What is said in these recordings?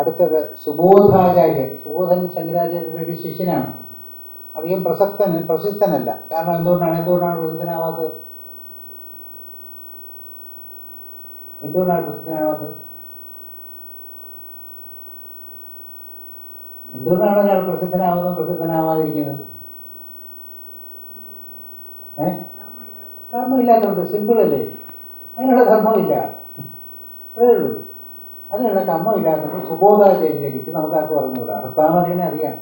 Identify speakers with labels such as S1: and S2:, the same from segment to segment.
S1: അടുത്തത് സുബോധാചാര്യൻ. സുബോധൻ ശങ്കരാചാര്യരുടെ ഒരു ശിഷ്യനാണ്. അധികം പ്രസക്തൻ പ്രശസ്തനല്ല. കാരണം എന്തുകൊണ്ടാണ് എന്തുകൊണ്ടാണ് പ്രസിദ്ധനാവാത്തത്? എന്തുകൊണ്ടാണ് പ്രസിദ്ധനാവാത്തത്? എന്തുകൊണ്ടാണ് ഒരാൾ പ്രസിദ്ധനാവുന്നതും പ്രസിദ്ധനാവാതിരിക്കുന്നത്? ഏ? സിമ്പിൾ അല്ലേ അതിനുള്ള കർമ്മമില്ല. അതേ ഉള്ളൂ. അതിനുള്ള കമ്മമില്ലാത്തപ്പോൾ സുബോധാചാര്യരെ നമുക്കാർക്ക് പറഞ്ഞുകൂടാ അർത്ഥാമതിനെ അറിയാം.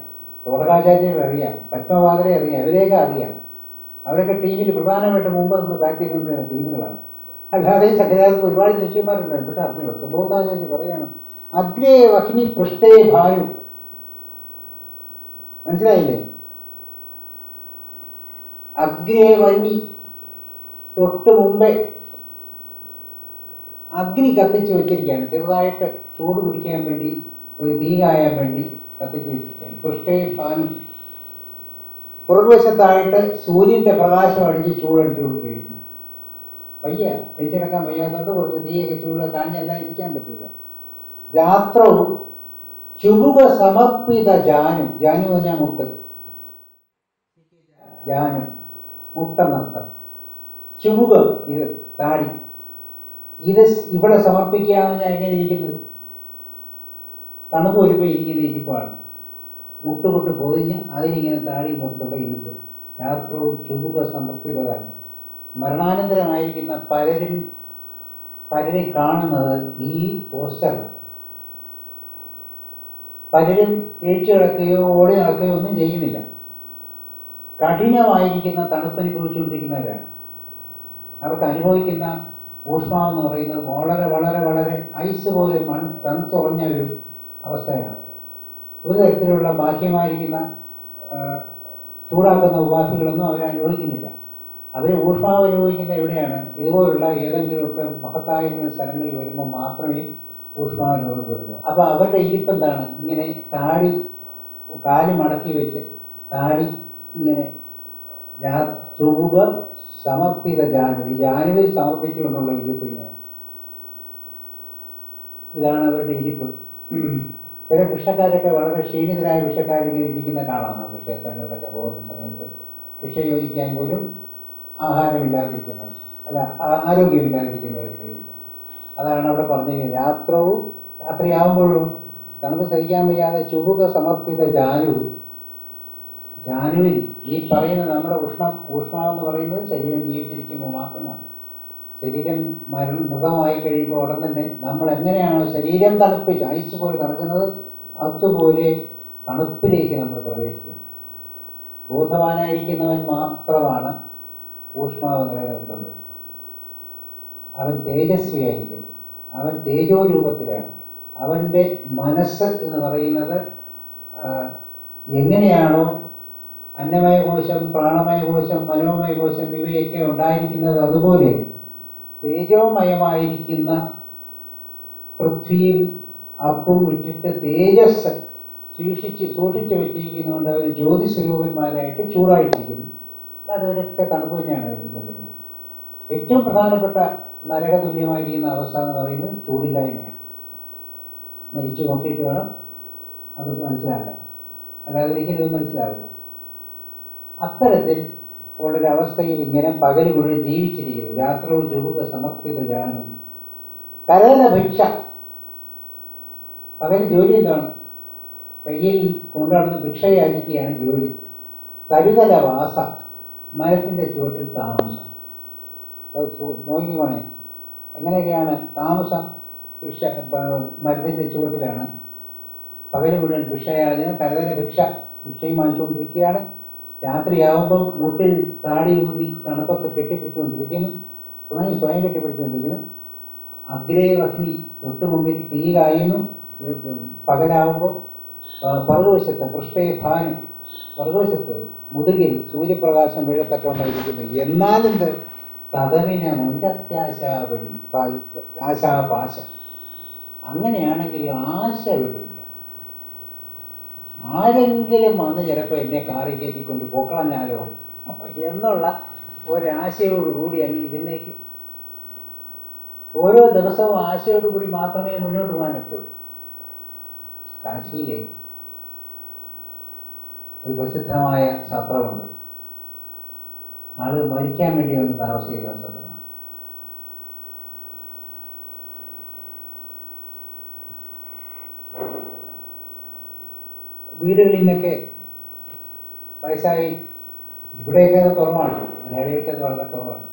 S1: തോടകാചാര്യരെ അറിയാം. പത്മവാദരെ അറിയാം. ഇവരെയൊക്കെ അറിയാം. അവരൊക്കെ ടീമിൽ പ്രധാനമായിട്ട് മുമ്പ് നമ്മൾ ബാറ്റ് ചെയ്തുകൊണ്ടിരുന്ന ടീമുകളാണ്. അല്ലാതെ ഈ ഒരുപാട് ശിഷ്യന്മാരുണ്ടായിരുന്നു. പക്ഷെ അറിഞ്ഞില്ല സുബോധാചാര്യ പറയാണ് അഗ്നേ വഹ്നി പൃഷ്ഠേ ഭായു. മനസ്സിലായില്ലേ? അഗ്നേ വന്നി തൊട്ട് മുമ്പേ അഗ്നി കത്തിച്ച് വെച്ചിരിക്കുകയാണ്. ചെറുതായിട്ട് ചൂട് പിടിക്കാൻ വേണ്ടി ഒരു തീ കായാൻ വേണ്ടി കത്തിച്ച് വെച്ചിരിക്കുകയാണ്. പൃഷ്ഠേ ഭാനു പുറകുവശത്തായിട്ട് സൂര്യന്റെ പ്രകാശം അടിച്ച് ചൂടടിച്ചു കൊടുക്കുകയാണ്. വയ്യ കഴിച്ചെടുക്കാൻ വയ്യാത്തതുകൊണ്ട് കുറച്ച് തീയൊക്കെ ചൂട് കാഞ്ഞല്ല ഇരിക്കാൻ പറ്റില്ല. രാത്രവും ചുരുക സമർപ്പിത ജാനു ജാനു പറഞ്ഞാൽ മുട്ട്. ജാനു മുട്ടെന്നർത്ഥം ചുരുകം ഇത് താടി. ഇത് ഇവിടെ സമർപ്പിക്കുകയാണ് ഞാൻ എങ്ങനെ ഇരിക്കുന്നത്. തണുപ്പ് വരുമ്പോൾ ഇരിക്കുന്ന ഇരിപ്പാണ്. മുട്ടുകൊണ്ട് പൊതിഞ്ഞ് അതിനിങ്ങനെ താടി കൊടുത്തുള്ള ഇരിപ്പ്. രാത്രവും ചുരുക സമർപ്പിക്കുന്നതാണ് മരണാനന്തരമായിരിക്കുന്ന പലരും പലരും കാണുന്നത് ഈ പോസ്റ്ററാണ് പലരും എഴുച്ചു കിടക്കുകയോ ഓടി നടക്കുകയോ ഒന്നും ചെയ്യുന്നില്ല. കഠിനമായിരിക്കുന്ന തണുപ്പ് അനുഭവിച്ചുകൊണ്ടിരിക്കുന്നവരാണ് അവർക്ക് അനുഭവിക്കുന്ന ഊഷ്മാവെന്ന് പറയുന്നത് വളരെ വളരെ വളരെ ഐസ് പോലെ മൺ തണുത്തുറഞ്ഞ ഒരു അവസ്ഥയാണ്. ഒരു തരത്തിലുള്ള ബാഹ്യമായിരിക്കുന്ന ചൂടാക്കുന്ന ഉപാധികളൊന്നും അവർ അനുഭവിക്കുന്നില്ല. അവർ ഊഷ്മാവ് അനുഭവിക്കുന്നത് എവിടെയാണ്? ഇതുപോലുള്ള ഏതെങ്കിലുമൊക്കെ മഹത്തായ സ്ഥലങ്ങളിൽ വരുമ്പോൾ മാത്രമേ ഊഷ്മാവ് അനുഭവപ്പെടുന്നു അപ്പോൾ അവരുടെ ഇരിപ്പ് എന്താണ്? ഇങ്ങനെ താടി കാൽ മടക്കി വെച്ച് താടി ഇങ്ങനെ ചൊവ്വ സമർപ്പിത ജാനു ഈ ജാനുവിൽ സമർപ്പിച്ചുകൊണ്ടുള്ള ഇരിപ്പ് ഇങ്ങനെ. ഇതാണ് അവരുടെ ഇരിപ്പ്. ചില കൃഷക്കാരൊക്കെ വളരെ ക്ഷീണിതരായ ഭിക്ഷക്കാരിങ്ങനെ ഇരിക്കുന്ന കാണാം. നമുക്ക് ക്ഷേത്രങ്ങളിലൊക്കെ പോകുന്ന സമയത്ത് കൃഷി യോജിക്കാൻ പോലും ആഹാരമില്ലാതിരിക്കുന്നവർ അല്ല ആ- ആരോഗ്യമില്ലാതിരിക്കുന്നവരൊക്കെ അതാണ് അവിടെ പറഞ്ഞിരിക്കുന്നത് രാത്രവും രാത്രിയാവുമ്പോഴും തണുപ്പ് സഹിക്കാൻ വയ്യാതെ ചുവക സമർപ്പിത ജാനു ജാനുവിൽ ഈ പറയുന്ന നമ്മുടെ ഉഷ്ണം ഊഷ്മാവെന്ന് പറയുന്നത് ശരീരം ജീവിച്ചിരിക്കുമ്പോൾ മാത്രമാണ്. ശരീരം മരണ മൃതമായി കഴിയുമ്പോൾ ഉടൻ തന്നെ നമ്മൾ എങ്ങനെയാണോ ശരീരം തണുപ്പിച്ച് ഐസ് പോലെ തണുക്കുന്നത് അതുപോലെ തണുപ്പിലേക്ക് നമ്മൾ പ്രവേശിക്കുന്നു. ബോധവാനായിരിക്കുന്നവൻ മാത്രമാണ് ഊഷ്മാവ് നിലനിർത്തുന്നത്. അവൻ തേജസ്വിയായിരിക്കും. അവൻ തേജോ രൂപത്തിലാണ് അവന്റെ മനസ്സ് എന്ന് പറയുന്നത് എങ്ങനെയാണോ അന്നമയ കോശം പ്രാണമയ കോശം മനോമയ കോശം ഇവയൊക്കെ ഉണ്ടായിരിക്കുന്നത് അതുപോലെ തേജോമയമായിരിക്കുന്ന പൃഥ്വിയും അപ്പും ഇട്ടിട്ട് തേജസ് സൂക്ഷിച്ച് സൂക്ഷിച്ചു വെച്ചിരിക്കുന്നതുകൊണ്ട് അവർ ജ്യോതിസ്വരൂപന്മാരായിട്ട് ചൂടായിട്ടിരിക്കുന്നു. അതൊരൊക്കെ തണുപ്പ് തന്നെയാണ് വരുന്നത് ഏറ്റവും പ്രധാനപ്പെട്ട നരകതുല്യമായിരിക്കുന്ന അവസ്ഥ എന്ന് പറയുന്നത് ചൂടില്ലായ്മയാണ്. മരിച്ചു നോക്കിയിട്ട് വേണം അത് മനസ്സിലാക്കാൻ. അല്ലാതെ ഒരിക്കലും ഇത് മനസ്സിലാവില്ല. അത്തരത്തിൽ ഉള്ളൊരവസ്ഥയിൽ ഇങ്ങനെ പകൽ മുഴുവൻ ജീവിച്ചിരിക്കുന്നു. രാത്രവും ചുടുക സമർപ്പിത ജാനും. കരേല ഭിക്ഷ. പകൽ ജോലി എന്താണ്? കയ്യിൽ കൊണ്ടുനടന്ന് ഭിക്ഷയാചിക്കുകയാണ് ജോലി. തരുതല വാസ. മരത്തിന്റെ ചുവട്ടിൽ താമസം. അത് നോക്കിക്കോണേ എങ്ങനെയൊക്കെയാണ് താമസം? ഭിക്ഷ മരത്തിന്റെ ചുവട്ടിലാണ്. പകൽ മുഴുവൻ ഭിക്ഷയാചന കരതല ഭിക്ഷ ഭിക്ഷയും വാങ്ങിച്ചുകൊണ്ടിരിക്കുകയാണ്. രാത്രിയാവുമ്പം മുട്ടിൽ താടി ഊതി തണുപ്പൊക്കെ കെട്ടിപ്പിടിച്ചുകൊണ്ടിരിക്കുന്നു. സ്വയം സ്വയം കെട്ടിപ്പിടിച്ചുകൊണ്ടിരിക്കുന്നു. അഗ്രേവഹ്നി തൊട്ടു മുമ്പിൽ തീ കായുന്നു. പകലാവുമ്പോൾ പറകുവശത്ത് പൃഷ്ഠേ ഭാനു പുറകുവശത്ത് മുതുകിൽ സൂര്യപ്രകാശം വീഴത്തക്കൊണ്ടായിരിക്കുന്നു. എന്നാലെന്ത് തതമിന മുൻകത്യാശാവഴി ആശാപാശ അങ്ങനെയാണെങ്കിൽ ആശ വിടില്ല ആരെങ്കിലും വന്ന് ചിലപ്പോൾ എന്നെ കാറി കയറ്റിക്കൊണ്ട് പൊക്കളഞ്ഞാലോ? എന്നുള്ള ഒരാശയോടുകൂടി അങ്ങ് ഇതിലേക്ക്. ഓരോ ദിവസവും ആശയോടുകൂടി മാത്രമേ മുന്നോട്ട് എപ്പോഴും കാശിയിൽ ഒരു പ്രസിദ്ധമായ സത്രമുണ്ട്. ആൾ മരിക്കാൻ വേണ്ടി ഒന്ന് താമസിക്കുന്ന സത്രമാണ്. വീടുകളിൽ നിന്നൊക്കെ വയസ്സായി ഇവിടെയൊക്കെ അത് കുറവാണ്. മലയാളികൾക്ക് അത് വളരെ കുറവാണ്.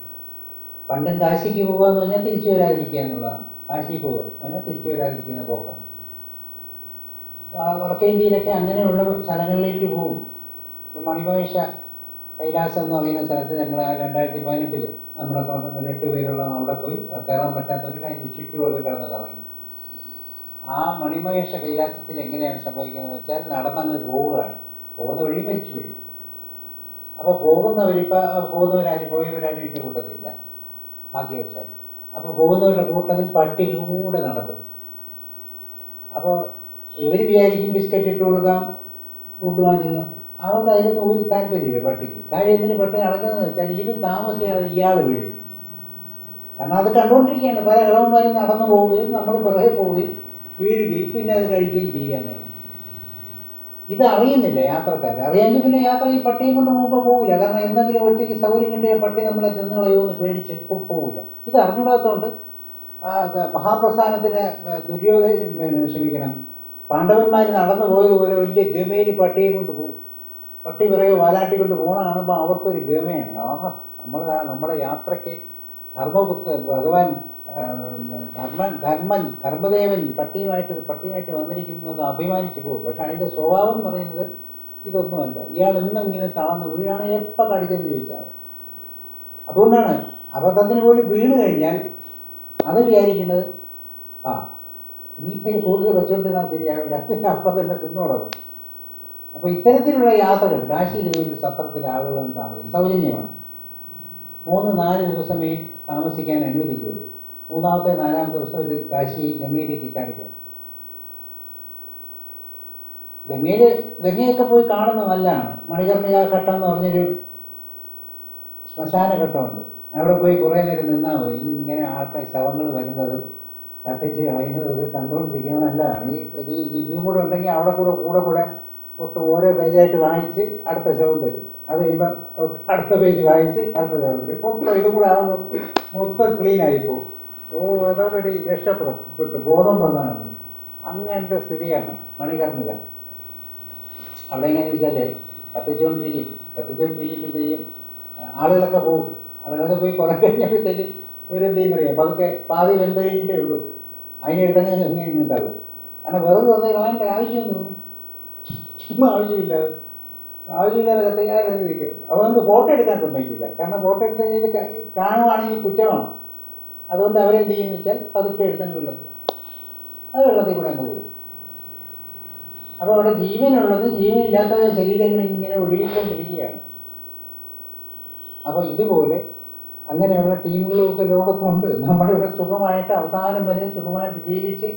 S1: പണ്ടും കാശിക്ക് പോകുക എന്ന് പറഞ്ഞാൽ തിരിച്ചു വരാതിരിക്കുക എന്നുള്ളതാണ്. കാശി പോവുക പറഞ്ഞാൽ തിരിച്ചു വരാതിരിക്കുന്ന പോക്കാണ്. വടക്കേ ഇന്ത്യയിലൊക്കെ അങ്ങനെയുള്ള സ്ഥലങ്ങളിലേക്ക് പോകും. ഇപ്പം മണിമഹേഷ കൈലാസം എന്ന് പറയുന്ന സ്ഥലത്ത് ഞങ്ങൾ രണ്ടായിരത്തി പതിനെട്ടിൽ നമ്മുടെ ഒരു എട്ട് പേരുള്ള അവിടെ പോയി കയറാൻ പറ്റാത്തവർക്ക് അതിന്റെ ചുറ്റുമൊക്കെ കിടന്ന് കറങ്ങി. ആ മണിമഹേഷ കൈലാസത്തിൽ എങ്ങനെയാണ് സംഭവിക്കുന്നത് വെച്ചാൽ നടന്നങ്ങ് പോവുകയാണ്. പോകുന്ന വഴി മരിച്ചു വീഴും അപ്പോൾ പോകുന്നവരിപ്പോൾ പോകുന്നവരാരും പോയവരാരും ഇതിന്റെ കൂട്ടത്തില്ല. ഭാഗ്യവശാൽ. അപ്പോൾ പോകുന്നവരുടെ കൂട്ടത്തിൽ പട്ടികളൂടെ നടക്കും. അപ്പോൾ ഇവർ വിചാരിക്കും ബിസ്ക്കറ്റ് ഇട്ട് കൊടുക്കാം ഫുഡ് വാങ്ങിക്കുന്നു അവർക്ക് അതിനൊന്നും ഒരു താല്പര്യമില്ല പട്ടിക്ക്. കാര്യം എന്തിന് പട്ടി നടക്കുന്നതെന്ന് വെച്ചാൽ ഇത് താമസിയാതെ ഇയാൾ വീഴും. കാരണം അത് കണ്ടുകൊണ്ടിരിക്കുകയാണ് പല ഇളവന്മാരും നടന്നു പോവുകയും നമ്മൾ പുറകെ പോവുകയും വീഴുകയും പിന്നെ അത് കഴിക്കുകയും ചെയ്യാന്നാണ് ഇത് അറിയുന്നില്ല യാത്രക്കാർ അറിയാമെങ്കിൽ പിന്നെ യാത്ര ഈ പട്ടിയും കൊണ്ട് മുമ്പ് പോകില്ല കാരണം എന്തെങ്കിലും ഒറ്റയ്ക്ക് സൗകര്യം കിട്ടിയ പട്ടി നമ്മളെ തിന്നു കളയുമെന്ന് പേടിച്ച് ഇപ്പം പോകില്ല ഇത് അറിഞ്ഞുകൂടാത്തതുകൊണ്ട് മഹാപ്രസ്ഥാനത്തിന് ദുര്യോധന ക്ഷമിക്കണം പാണ്ഡവന്മാർ നടന്നു പോയതുപോലെ വലിയ ഗമയിൽ പട്ടിയെ കൊണ്ട് പോകും പട്ടി പിറകെ വാലാട്ടി കൊണ്ട് പോകണ കാണുമ്പോൾ അവർക്കൊരു ഗമയാണ്. ആഹാ നമ്മൾ നമ്മുടെ യാത്രയ്ക്ക് ധർമ്മപുത്ര ഭഗവാൻ ധർമ്മൻ ധർമ്മൻ ധർമ്മദേവൻ പട്ടിയുമായിട്ട് പട്ടിയായിട്ട് വന്നിരിക്കുന്നു എന്ന് അഭിമാനിച്ചു പോകും. പക്ഷെ അതിന്റെ സ്വഭാവം പറയുന്നത് ഇതൊന്നുമല്ല. ഇയാൾ ഇന്നിങ്ങനെ തളർന്ന് വീഴാണ് എപ്പോൾ കടിച്ചെന്ന് ചോദിച്ചാൽ. അതുകൊണ്ടാണ് അബദ്ധത്തിന് പോലും വീണ് കഴിഞ്ഞാൽ അത് വിചാരിക്കുന്നത് ആ ഇനിയിപ്പോൾ കൂടുതൽ വെച്ചുകൊണ്ടിരുന്നാൽ ശരിയാവില്ല. അപ്പം തന്നെ തിന്നോടും അപ്പോൾ ഇത്തരത്തിലുള്ള യാത്രകൾ കാശിയിൽ ഒരു സത്രത്തിൽ ആളുകളും താമസിക്കും സൗജന്യമാണ്. മൂന്ന് നാല് ദിവസമേ താമസിക്കാൻ അനുവദിക്കുകയുള്ളൂ. മൂന്നാമത്തെ നാലാമത്തെ ദിവസം ഒരു കാശി ഗംഗയിലേക്ക് ചാടിക്കും ഗംഗയിൽ ഗംഗയൊക്കെ പോയി കാണുന്നത് നല്ലതാണ്. മണികർണിക ഘട്ടം എന്ന് പറഞ്ഞൊരു ശ്മശാന ഘട്ടമുണ്ട്. അവിടെ പോയി കുറേ നേരം നിന്നാൽ മതി. ഇങ്ങനെ ആൾക്കാർ ശവങ്ങൾ വരുന്നതും കത്തിച്ച് കളയുന്നതും ഒക്കെ കണ്ടുകൊണ്ടിരിക്കുന്നത് നല്ലതാണ്. ഈ ഇതും കൂടെ ഉണ്ടെങ്കിൽ അവിടെ കൂടെ കൂടെ കൂടെ ഒട്ട് ഓരോ പേജായിട്ട് വാങ്ങിച്ച് അടുത്ത ശവം വരും. അത് കഴിയുമ്പോൾ അടുത്ത പേജ് വായിച്ച് അടുത്ത വരും മൊത്തം ഇതും കൂടെ ആവുമ്പോൾ മൊത്തം ക്ലീൻ ആയി പോകും. ഓ അതോടെ രക്ഷപ്പെടും. പെട്ടു ബോധം വന്നാണ് അങ്ങനത്തെ സ്ഥിതിയാണ് മണികർണിക. അവിടെ എങ്ങനെയാണെന്ന് വെച്ചാൽ കത്തിച്ചുകൊണ്ടിരിക്കും ചെയ്യും? ആളുകളൊക്കെ പോകും. ആളുകളൊക്കെ പോയി കുറേ കഴിഞ്ഞപ്പോഴത്തേക്ക് ഇവരെന്ത് ചെയ്യുന്നറിയാം അതൊക്കെ പാതി വെന്ത് കഴിഞ്ഞിട്ടേ ഉള്ളൂ. അതിനെടുത്തങ്ങ് എങ്ങനെ ഇങ്ങോട്ടാകും കാരണം വെറുതെ വന്ന് കളയേണ്ട ആവശ്യമൊന്നും. ചുമ്മാ ആവശ്യമില്ലാതെ. ആവശ്യമില്ലാതെ കത്തിക്കാതെ ഇരിക്കും അപ്പോൾ നമുക്ക് ഫോട്ടോ എടുക്കാൻ സമ്മതിക്കില്ല കാരണം ഫോട്ടോ എടുത്ത് കഴിഞ്ഞാൽ കാണുവാണെങ്കിൽ കുറ്റമാണ്. അതുകൊണ്ട് അവരെന്ത് ചെയ്യുമെന്ന് വെച്ചാൽ പതുക്കെ എടുത്തങ്ങ് വെള്ളത്തിൽ അത് വെള്ളത്തിൽ കൂടെ അങ്ങ് പോകും. അപ്പോൾ അവിടെ ജീവനുള്ളത് ജീവനില്ലാത്ത ശരീരങ്ങൾ ഇങ്ങനെ ഒഴുകിക്കൊണ്ടിരിക്കുകയാണ്. അപ്പോൾ ഇതുപോലെ അങ്ങനെയുള്ള ടീമുകളൊക്കെ ലോകത്തുണ്ട്. നമ്മുടെ ഇവിടെ സുഖമായിട്ട് അവസാനം വരെ സുഖമായിട്ട് ജീവിച്ച്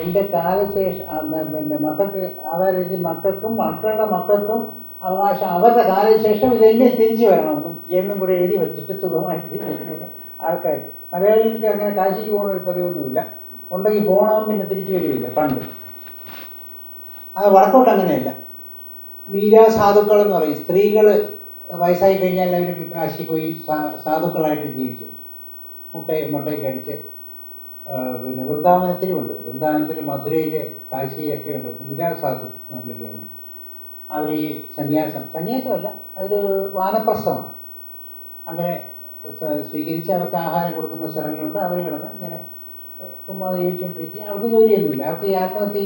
S1: എന്റെ കാലശേഷം പിന്നെ മക്കൾക്ക് അതായത് മക്കൾക്കും മക്കളുടെ മക്കൾക്കും അവകാശം അവരുടെ കാലശേഷം ഇതെന്നെ തിരിച്ചു വരണമെന്നും എന്നും കൂടെ എഴുതി വെച്ചിട്ട് സുഖമായിട്ട് ആൾക്കാർ. മലയാളികൾക്ക് അങ്ങനെ കാശിക്ക് പോകുന്ന ഒരു പതിവൊന്നുമില്ല. ഉണ്ടെങ്കിൽ പോകണമെന്ന് പിന്നെ തിരിച്ചു വരികയില്ല പണ്ട്. അത് വടക്കോട്ട് അങ്ങനെയല്ല. മീരാ സാധുക്കൾ എന്ന് പറയും. സ്ത്രീകൾ വയസ്സായി കഴിഞ്ഞാൽ അവർ കാശി പോയി സാധുക്കളായിട്ട് ജീവിക്കും. മുട്ട മുട്ടയൊക്കെ അടിച്ച് പിന്നെ വൃന്ദാവനത്തിലുമുണ്ട് വൃന്ദാവനത്തിൽ മധുരയിൽ കാശിയിലൊക്കെ ഉണ്ട്. മീരാ സാധു എന്ന് അവർ ഈ സന്യാസം. സന്യാസമല്ല അതൊരു വാനപ്രസ്ഥമാണ് അങ്ങനെ സ്വീകരിച്ച് അവർക്ക് ആഹാരം കൊടുക്കുന്ന സ്ഥലങ്ങളുണ്ട്. അവർ കിടന്ന് ഇങ്ങനെ ചുമ്മാ ജീവിച്ചുകൊണ്ടിരിക്കുക അവർക്ക് ജോലിയൊന്നുമില്ല. അവർക്ക് ഈ ആത്മഹത്യ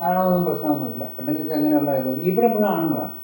S1: മരണമൊന്നും പ്രശ്നമൊന്നുമില്ല. പെണ്ണുങ്ങൾക്ക് അങ്ങനെയുള്ള ഇത് ഇവിടെ മുഴുവൻ ആണുങ്ങളാണ്.